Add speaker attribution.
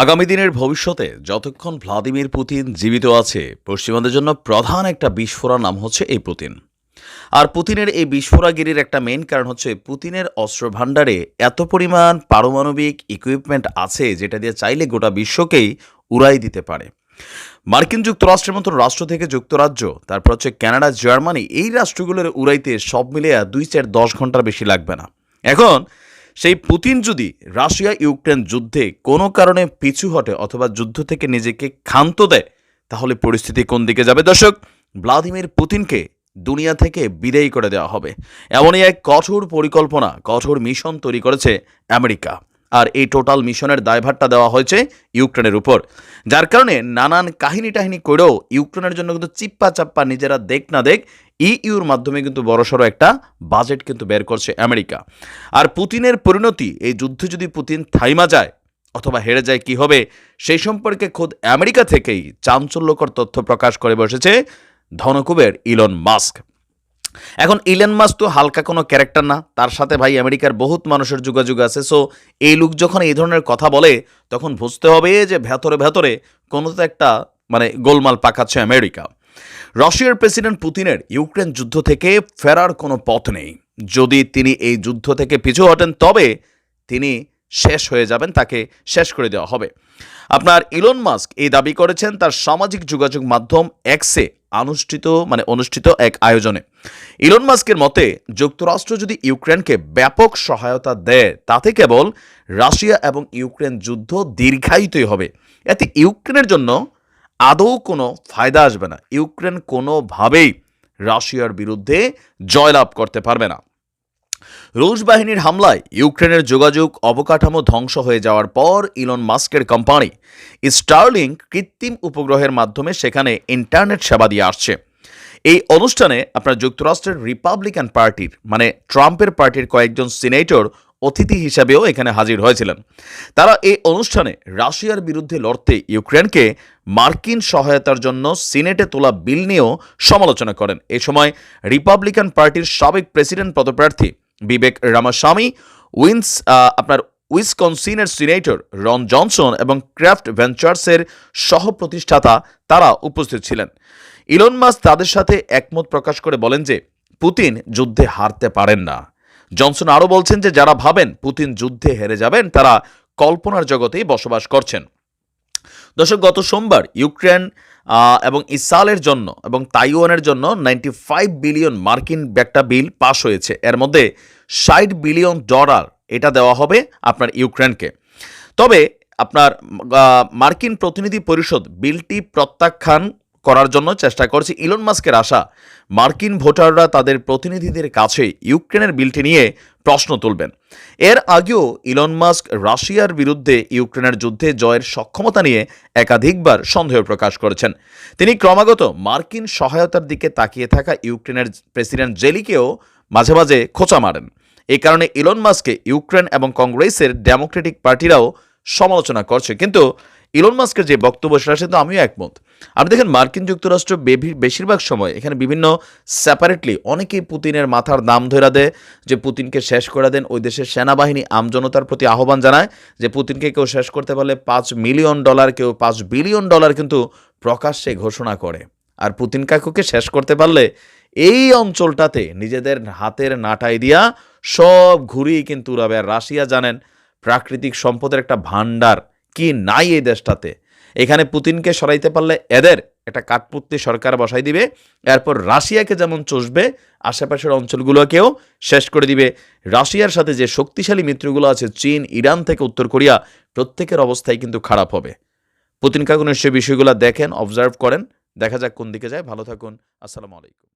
Speaker 1: আগামী দিনের ভবিষ্যতে যতক্ষণ ভ্লাদিমির পুতিন জীবিত আছে পশ্চিমাদের জন্য প্রধান একটা বিস্ফোরা নাম হচ্ছে এই পুতিন। আর পুতিনের এই বিস্ফোরাগিরির একটা মেন কারণ হচ্ছে পুতিনের অস্ত্র ভাণ্ডারে এত পরিমাণ পারমাণবিক ইকুইপমেন্ট আছে, যেটা দিয়ে চাইলে গোটা বিশ্বকেই উড়াই দিতে পারে। মার্কিন যুক্তরাষ্ট্রের মতো রাষ্ট্র থেকে যুক্তরাজ্য, তারপর হচ্ছে কানাডা, জার্মানি, এই রাষ্ট্রগুলোর উড়াইতে সব মিলে দুই চার দশ ঘণ্টার বেশি লাগবে না। এখন সেই পুতিন যদি রাশিয়া ইউক্রেন যুদ্ধে কোনো কারণে পিছু হটে অথবা যুদ্ধ থেকে নিজেকে ক্ষান্ত দেয়, তাহলে পরিস্থিতি কোন দিকে যাবে? দর্শক, ভ্লাদিমির পুতিনকে দুনিয়া থেকে বিদায়ী করে দেওয়া হবে। এমনই এক কঠোর পরিকল্পনা, কঠোর মিশন তৈরি করেছে আমেরিকা। আর এই টোটাল মিশনের দায়ভারটা দেওয়া হয়েছে ইউক্রেনের উপর। যার কারণে নানান কাহিনী টাহিনী করেও ইউক্রেনের জন্য কিন্তু চিপ্পা চাপ্পা নিজেরা দেখ না দেখ ইইউর মাধ্যমে কিন্তু বড়সড় একটা বাজেট কিন্তু বের করছে আমেরিকা। আর পুতিনের পরিণতি, এই যুদ্ধে যদি পুতিন থাইমা যায় অথবা হেরে যায় কি হবে, সেই সম্পর্কে খোদ আমেরিকা থেকেই চাঞ্চল্যকর তথ্য প্রকাশ করে বসেছে ধনকুবের ইলন মাস্ক। এখন ইলন মাস্ক তো হালকা কোনো ক্যারেক্টার না, তার সাথে ভাই আমেরিকার বহুত মানুষের যোগাযোগ আছে সো এই লোক যখন এই ধরনের কথা বলে, তখন বুঝতে হবে যে ভেতরে ভেতরে কোনো তো একটা মানে গোলমাল পাকাচ্ছে আমেরিকা। রাশিয়ার প্রেসিডেন্ট পুতিনের ইউক্রেন যুদ্ধ থেকে ফেরার কোনো পথ নেই। যদি তিনি এই যুদ্ধ থেকে পিছু হটেন, তবে তিনি শেষ হয়ে যাবেন, তাকে শেষ করে দেওয়া হবে। আপনার ইলন মাস্ক এই দাবি করেছেন তার সামাজিক যোগাযোগ মাধ্যম এক্সে অনুষ্ঠিত মানে অনুষ্ঠিত এক আয়োজনে। ইলন মাস্কের মতে, যুক্তরাষ্ট্র যদি ইউক্রেনকে ব্যাপক সহায়তা দেয়, তাতে কেবল রাশিয়া এবং ইউক্রেন যুদ্ধ দীর্ঘায়িতই হবে। এতে ইউক্রেনের জন্য আদৌ কোনো ফায়দা আসবে না। ইউক্রেন কোনোভাবেই রাশিয়ার বিরুদ্ধে জয়লাভ করতে পারবে না। রুশ বাহিনীর হামলায় ইউক্রেনের যোগাযোগ অবকাঠামো ধ্বংস হয়ে যাওয়ার পর ইলন মাস্কের কোম্পানি স্টার্লিং কৃত্রিম উপগ্রহের মাধ্যমে সেখানে ইন্টারনেট সেবা দিয়ে আসছে। এই অনুষ্ঠানে আপনার যুক্তরাষ্ট্রের রিপাবলিকান পার্টির মানে ট্রাম্পের পার্টির কয়েকজন সিনেটর অতিথি হিসাবেও এখানে হাজির হয়েছিলেন। তারা এই অনুষ্ঠানে রাশিয়ার বিরুদ্ধে লড়তে ইউক্রেনকে মার্কিন সহায়তার জন্য সিনেটে তোলা বিল নিয়েও সমালোচনা করেন। এ সময় রিপাবলিকান পার্টির সাবেক প্রেসিডেন্ট পদপ্রার্থী বিবেক রামাস্বামী, উইন্স আপনার উইসকনসিনের সিনেটর রন জনসন এবং ক্রাফট ভেঞ্চার্সের সহ প্রতিষ্ঠাতা তারা উপস্থিত ছিলেন। ইলন মাস তাদের সাথে একমত প্রকাশ করে বলেন যে, পুতিন যুদ্ধে হারতে পারেন না। জনসন আরও বলছেন যে, যারা ভাবেন পুতিন যুদ্ধে হেরে যাবেন, তারা কল্পনার জগতেই বসবাস করছেন। দর্শক, গত সোমবার ইউক্রেন এবং ইসালের জন্য এবং তাইওয়ানের জন্য নাইনটি ফাইভ বিলিয়ন মার্কিন একটা বিল পাশ হয়েছে। এর মধ্যে ষাট বিলিয়ন ডলার এটা দেওয়া হবে আপনার ইউক্রেনকে। তবে আপনার মার্কিন প্রতিনিধি পরিষদ বিলটি প্রত্যাখ্যান করার জন্য চেষ্টা করছে ইলন মাস্কের আশা। মার্কিন ভোটাররা তাদের প্রতিনিধিদের কাছে ইউক্রেনের বিলটি নিয়ে প্রশ্ন তুলবেন। এর আগেও ইলন মাস্ক রাশিয়ার বিরুদ্ধে ইউক্রেনের যুদ্ধে জয়ের সক্ষমতা নিয়ে একাধিকবার সন্দেহ প্রকাশ করেছেন। তিনি ক্রমাগত মার্কিন সহায়তার দিকে তাকিয়ে থাকা ইউক্রেনের প্রেসিডেন্ট জেলিকেও মাঝে মাঝে খোঁচা মারেন। এই কারণে ইলন মাস্ককে ইউক্রেন এবং কংগ্রেসের ডেমোক্রেটিক পার্টিরাও সমালোচনা করছে। কিন্তু ইলন মাস্কের যে বক্তব্য সেটার সাথে আমিও একমত। আপনি দেখেন মার্কিন যুক্তরাষ্ট্র বেশিরভাগ সময় এখানে বিভিন্ন সেপারেটলি অনেকেই পুতিনের মাথার দাম ধরা দেয়, যে পুতিনকে শেষ করে দেন। ওই দেশের সেনাবাহিনী আমজনতার প্রতি আহ্বান জানায় যে পুতিনকে কেউ শেষ করতে পারলে পাঁচ মিলিয়ন ডলার কেউ পাঁচ বিলিয়ন ডলার কিন্তু প্রকাশ্যে ঘোষণা করে। আর পুতিন কাকুকে শেষ করতে পারলে এই অঞ্চলটাতে নিজেদের হাতের নাটাই দিয়া সব ঘুরিয়ে কিন্তু রাশিয়া জানেন, প্রাকৃতিক সম্পদের একটা ভাণ্ডার কি নাই এই দেশটাতে? এখানে পুতিনকে সরাইতে পারলে এদের একটা কাঠপুত্তি সরকার বসাই দিবে, এরপর রাশিয়াকে যেমন চষবে, আশেপাশের অঞ্চলগুলোকেও শেষ করে দিবে। রাশিয়ার সাথে যে শক্তিশালী মিত্রগুলো আছে, চীন, ইরান থেকে উত্তর কোরিয়া, প্রত্যেকের অবস্থাই কিন্তু খারাপ হবে। পুতিন কাকু নিশ্চয়ই বিষয়গুলো দেখেন অবজার্ভ করেন। দেখা যাক কোন দিকে যায়। ভালো থাকুন। আসসালামু আলাইকুম।